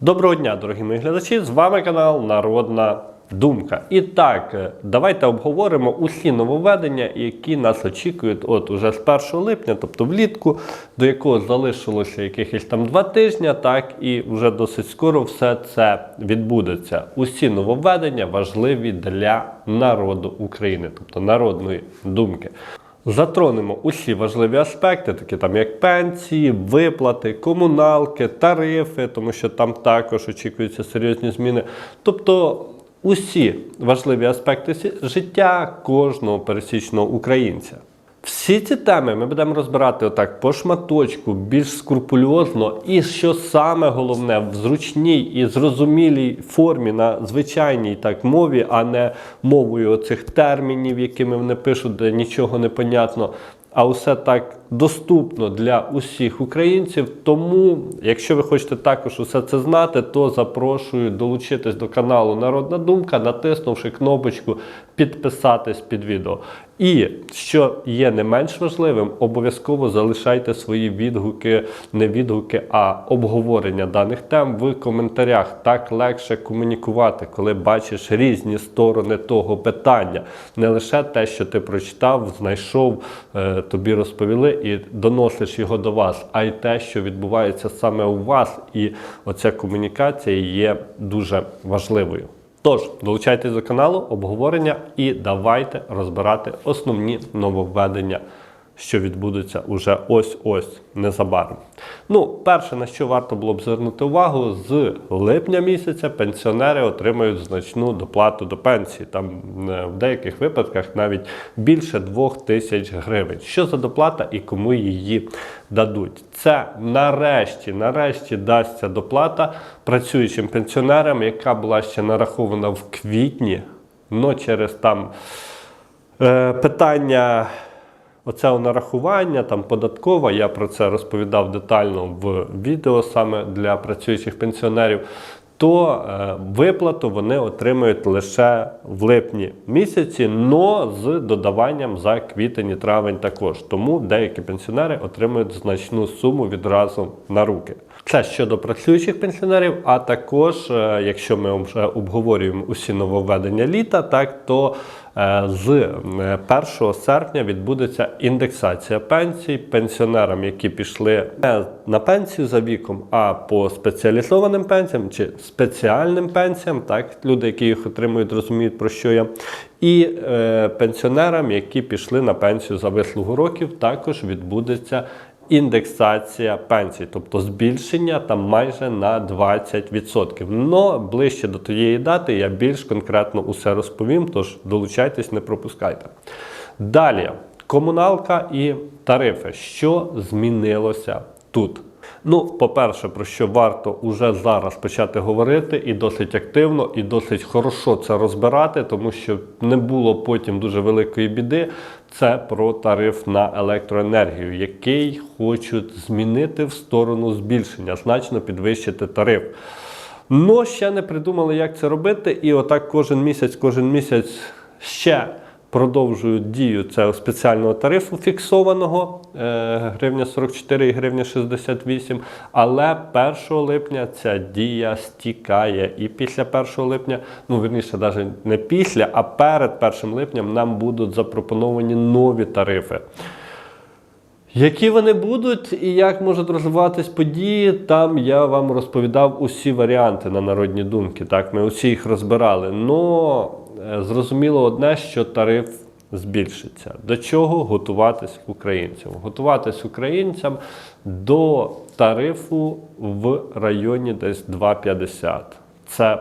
Доброго дня, дорогі мої глядачі! З вами канал Народна Думка. І так, е, давайте обговоримо усі нововведення, які нас очікують от уже з 1 липня, тобто влітку, до якого залишилося якихось там два тижні, так і вже досить скоро все це відбудеться. Усі нововведення важливі для народу України, тобто народної думки. Затронемо усі важливі аспекти, такі там як пенсії, виплати, комуналки, тарифи, тому що там також очікуються серйозні зміни. Тобто усі важливі аспекти життя кожного пересічного українця. Всі ці теми ми будемо розбирати отак по шматочку, більш скрупульозно, і що саме головне, в зручній і зрозумілій формі на звичайній так мові, а не мовою оцих термінів, якими вони пишуть, де нічого не понятно. А усе так доступно для усіх українців. Тому, якщо ви хочете також усе це знати, то запрошую долучитись до каналу Народна Думка, натиснувши кнопочку підписатись під відео. І що є не менш важливим, обов'язково залишайте свої відгуки, не відгуки, а обговорення даних тем в коментарях. Так легше комунікувати, коли бачиш різні сторони того питання. Не лише те, що ти прочитав, знайшов, е, тобі розповіли і доносиш його до вас, а й те, що відбувається саме у вас. І оця комунікація є дуже важливою. Тож, долучайтесь до каналу, обговорення і давайте розбирати основні нововведення, що відбудуться уже ось-ось незабаром. Ну, перше, на що варто було б звернути увагу, з липня місяця пенсіонери отримають значну доплату до пенсії. Там е, в деяких випадках навіть більше 2 тисяч гривень. Що за доплата і кому її дадуть? Це нарешті, нарешті дасться доплата працюючим пенсіонерам, яка була ще нарахована в квітні, але через там е, питання оцього нарахування, там податкова, я про це розповідав детально в відео саме для працюючих пенсіонерів. То е, виплату вони отримують лише в липні місяці, но з додаванням за квітень і травень також. Тому деякі пенсіонери отримують значну суму відразу на руки. Це щодо працюючих пенсіонерів, а також, е, якщо ми вже обговорюємо усі нововведення літа, так то е, з е, 1 серпня відбудеться індексація пенсій пенсіонерам, які пішли не на пенсію за віком, а по спеціалізованим пенсіям чи спеціальним пенсіям, так люди, які їх отримують, розуміють про що я. І е, пенсіонерам, які пішли на пенсію за вислугу років, також відбудеться індексація пенсій, тобто збільшення там майже на 20%. Но ближче до тієї дати я більш конкретно усе розповім, тож долучайтесь, не пропускайте. Далі, комуналка і тарифи. Що змінилося тут? Ну, по-перше, про що варто уже зараз почати говорити, і досить активно, і досить хорошо це розбирати, тому що не було потім дуже великої біди. Це про тариф на електроенергію, який хочуть змінити в сторону збільшення, значно підвищити тариф. Ну, ще не придумали, як це робити, і отак кожен місяць, кожен місяць ще продовжують дію цього спеціального тарифу фіксованого е, гривня 44 і гривня 68. Але 1 липня ця дія стікає. І після 1 липня, ну верніше, навіть не після, а перед 1 липнем нам будуть запропоновані нові тарифи. Які вони будуть і як можуть розвиватись події, там я вам розповідав усі варіанти на народні думки. Так, ми усі їх розбирали. Но зрозуміло одне, що тариф збільшиться. До чого готуватись українцям? Готуватись українцям до тарифу в районі десь 2,50. Це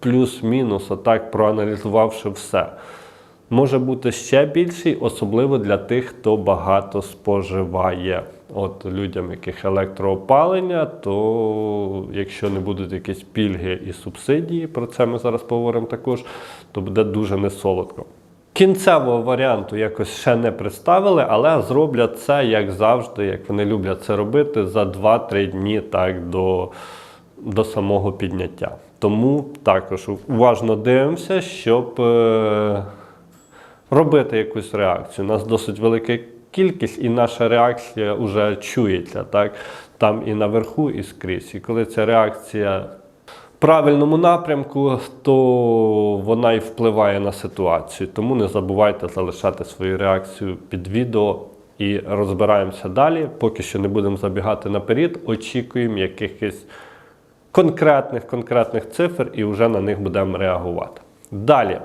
плюс-мінус, отак проаналізувавши все може бути ще більший, особливо для тих, хто багато споживає. От людям, яких електроопалення, то якщо не будуть якісь пільги і субсидії, про це ми зараз поговоримо також, то буде дуже несолодко. Кінцевого варіанту якось ще не представили, але зроблять це, як завжди, як вони люблять це робити, за 2-3 дні так, до, до самого підняття. Тому також уважно дивимося, щоб. Е- робити якусь реакцію. У нас досить велика кількість, і наша реакція вже чується, так? Там і наверху, і скрізь. І коли ця реакція в правильному напрямку, то вона і впливає на ситуацію. Тому не забувайте залишати свою реакцію під відео і розбираємося далі. Поки що не будемо забігати наперед, очікуємо якихось конкретних конкретних цифр і вже на них будемо реагувати. Далі.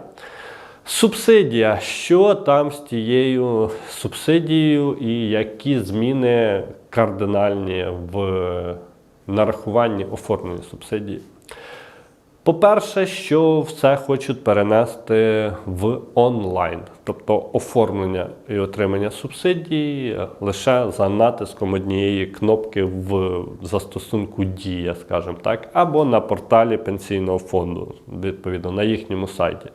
Субсидія. Що там з тією субсидією і які зміни кардинальні в нарахуванні оформлення субсидії? По-перше, що все хочуть перенести в онлайн, тобто оформлення і отримання субсидій лише за натиском однієї кнопки в застосунку Дія, скажімо так, або на порталі пенсійного фонду, відповідно на їхньому сайті.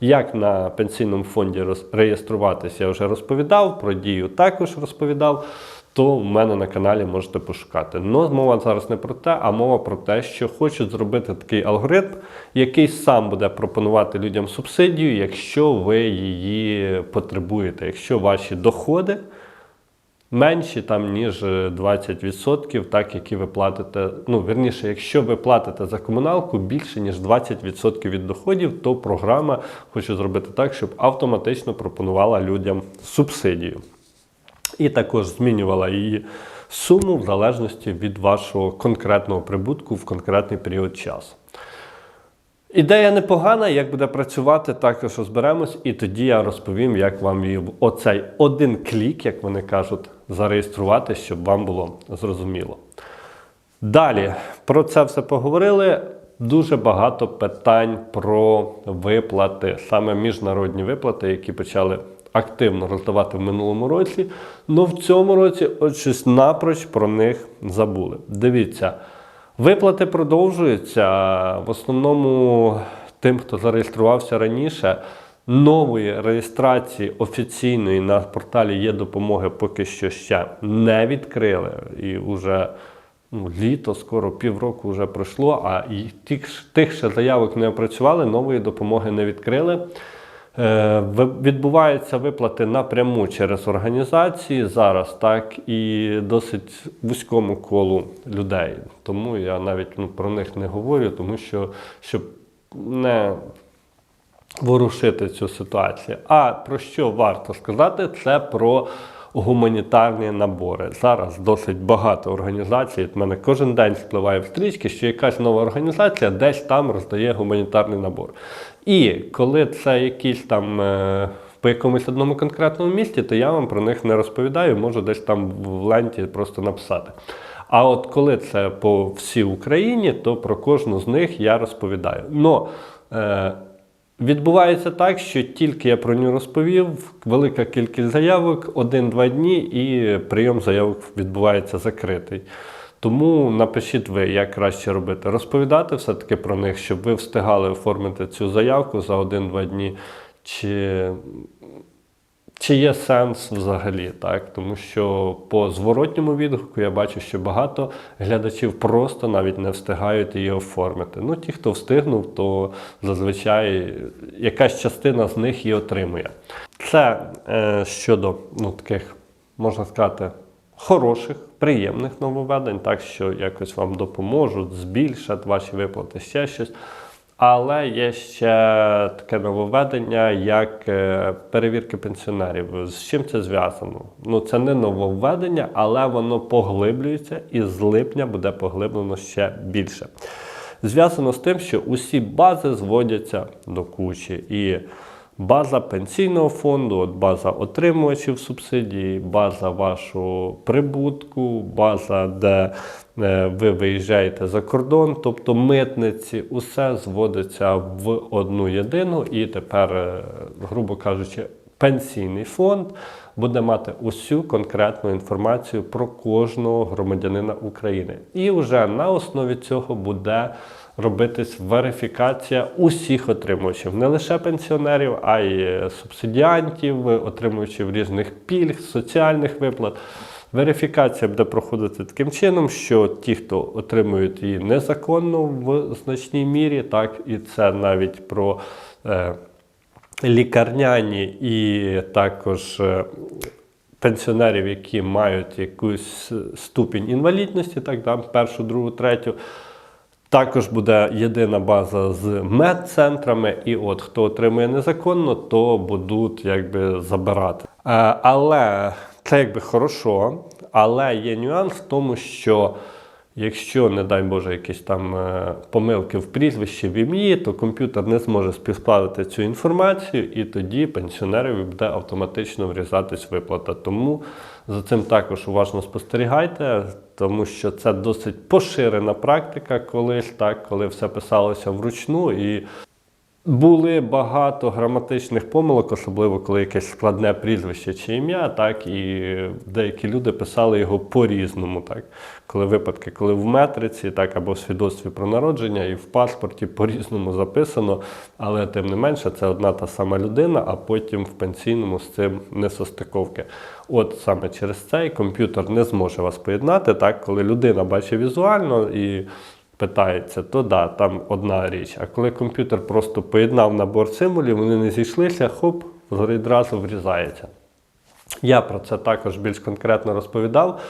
Як на пенсійному фонді реєструватися, я вже розповідав, про дію також розповідав то в мене на каналі можете пошукати. Ну, мова зараз не про те, а мова про те, що хочуть зробити такий алгоритм, який сам буде пропонувати людям субсидію, якщо ви її потребуєте, якщо ваші доходи менші там, ніж е, 20%, так які ви платите. Ну, верніше, якщо ви платите за комуналку більше, ніж 20% від доходів, то програма хоче зробити так, щоб автоматично пропонувала людям субсидію і також змінювала її суму в залежності від вашого конкретного прибутку в конкретний період часу. Ідея непогана, як буде працювати, також розберемось, і тоді я розповім, як вам її оцей один клік, як вони кажуть, зареєструвати, щоб вам було зрозуміло. Далі про це все поговорили. Дуже багато питань про виплати, саме міжнародні виплати, які почали активно роздавати в минулому році. Ну в цьому році от щось напроч про них забули. Дивіться, виплати продовжуються. В основному тим, хто зареєструвався раніше, нової реєстрації офіційної на порталі є допомоги поки що ще не відкрили. І вже ну, літо, скоро півроку вже пройшло, а тих, тих ще заявок не опрацювали, нової допомоги не відкрили. Е, Відбуваються виплати напряму через організації зараз, так і досить вузькому колу людей. Тому я навіть ну, про них не говорю, тому що щоб не ворушити цю ситуацію. А про що варто сказати, це про гуманітарні набори. Зараз досить багато організацій. От мене кожен день спливає в стрічки, що якась нова організація десь там роздає гуманітарний набор. І коли це якісь там. е, По якомусь одному конкретному місті, то я вам про них не розповідаю, можу десь там в ленті просто написати. А от коли це по всій Україні, то про кожну з них я розповідаю. Но е, Відбувається так, що тільки я про нього розповів, велика кількість заявок, один-два дні, і прийом заявок відбувається закритий. Тому напишіть ви, як краще робити. Розповідати все-таки про них, щоб ви встигали оформити цю заявку за один-два дні. Чи чи є сенс взагалі, так? Тому що по зворотньому відгуку я бачу, що багато глядачів просто навіть не встигають її оформити. Ну, ті, хто встигнув, то зазвичай якась частина з них її отримує. Це е, щодо ну, таких, можна сказати, хороших, приємних нововведень, так що якось вам допоможуть, збільшать ваші виплати, ще щось. Але є ще таке нововведення, як е, перевірки пенсіонерів. З чим це зв'язано? Ну це не нововведення, але воно поглиблюється і з липня буде поглиблено ще більше. Зв'язано з тим, що усі бази зводяться до кучі. І база пенсійного фонду, от база отримувачів субсидії, база вашого прибутку, база, де е, ви виїжджаєте за кордон, тобто митниці, усе зводиться в одну єдину, і тепер, е, грубо кажучи, пенсійний фонд буде мати усю конкретну інформацію про кожного громадянина України. І вже на основі цього буде робитись верифікація усіх отримувачів, не лише пенсіонерів, а й субсидіантів, отримувачів різних пільг, соціальних виплат. Верифікація буде проходити таким чином, що ті, хто отримують її незаконно в значній мірі, так і це навіть про е, лікарняні і також е, пенсіонерів, які мають якусь ступінь інвалідності, так, там, першу, другу, третю. Також буде єдина база з медцентрами, і от хто отримує незаконно, то будуть якби забирати. Е, але це якби хорошо, але є нюанс в тому, що якщо, не дай Боже, якісь там е, помилки в прізвищі в ім'ї, то комп'ютер не зможе співставити цю інформацію, і тоді пенсіонерові буде автоматично врізатись виплата. Тому за цим також уважно спостерігайте, тому що це досить поширена практика колись, так, коли все писалося вручну і. Були багато граматичних помилок, особливо коли якесь складне прізвище чи ім'я, так і деякі люди писали його по-різному. Так, коли випадки, коли в метриці, так або в свідоцтві про народження, і в паспорті по-різному записано, але тим не менше це одна та сама людина, а потім в пенсійному з цим несостиковки. От саме через це і комп'ютер не зможе вас поєднати, так, коли людина бачить візуально і питається, то да, там одна річ. А коли комп'ютер просто поєднав набор символів, вони не зійшлися, хоп, відразу врізається. Я про це також більш конкретно розповідав.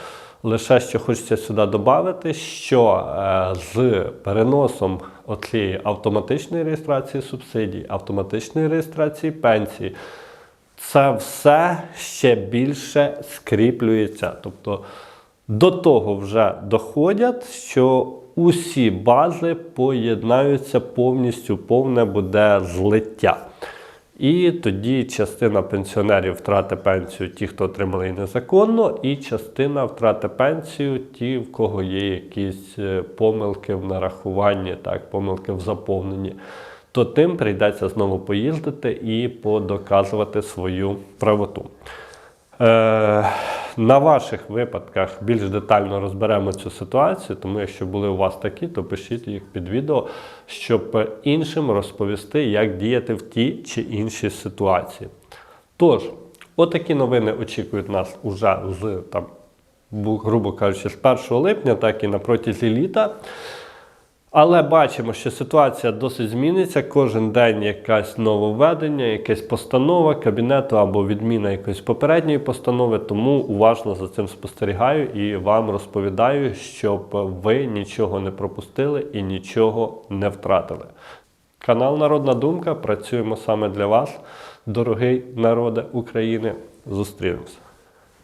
Лише що хочеться сюди додати, що е, з переносом оцієї автоматичної реєстрації субсидій, автоматичної реєстрації пенсії, це все ще більше скріплюється. Тобто до того вже доходять, що усі бази поєднаються повністю, повне буде злиття. І тоді частина пенсіонерів втратить пенсію, ті, хто отримали незаконно, і частина втратить пенсію, ті, в кого є якісь е, помилки в нарахуванні, так, помилки в заповненні. То тим прийдеться знову поїздити і подоказувати свою правоту. Е, на ваших випадках більш детально розберемо цю ситуацію, тому якщо були у вас такі, то пишіть їх під відео, щоб іншим розповісти, як діяти в тій чи іншій ситуації. Тож, отакі новини очікують нас уже з там, грубо кажучи, з 1 липня, так і на протязі літа. Але бачимо, що ситуація досить зміниться. Кожен день якесь нововведення, якась постанова кабінету або відміна якоїсь попередньої постанови. Тому уважно за цим спостерігаю і вам розповідаю, щоб ви нічого не пропустили і нічого не втратили. Канал Народна Думка. Працюємо саме для вас, дорогий народе України. Зустрінемося.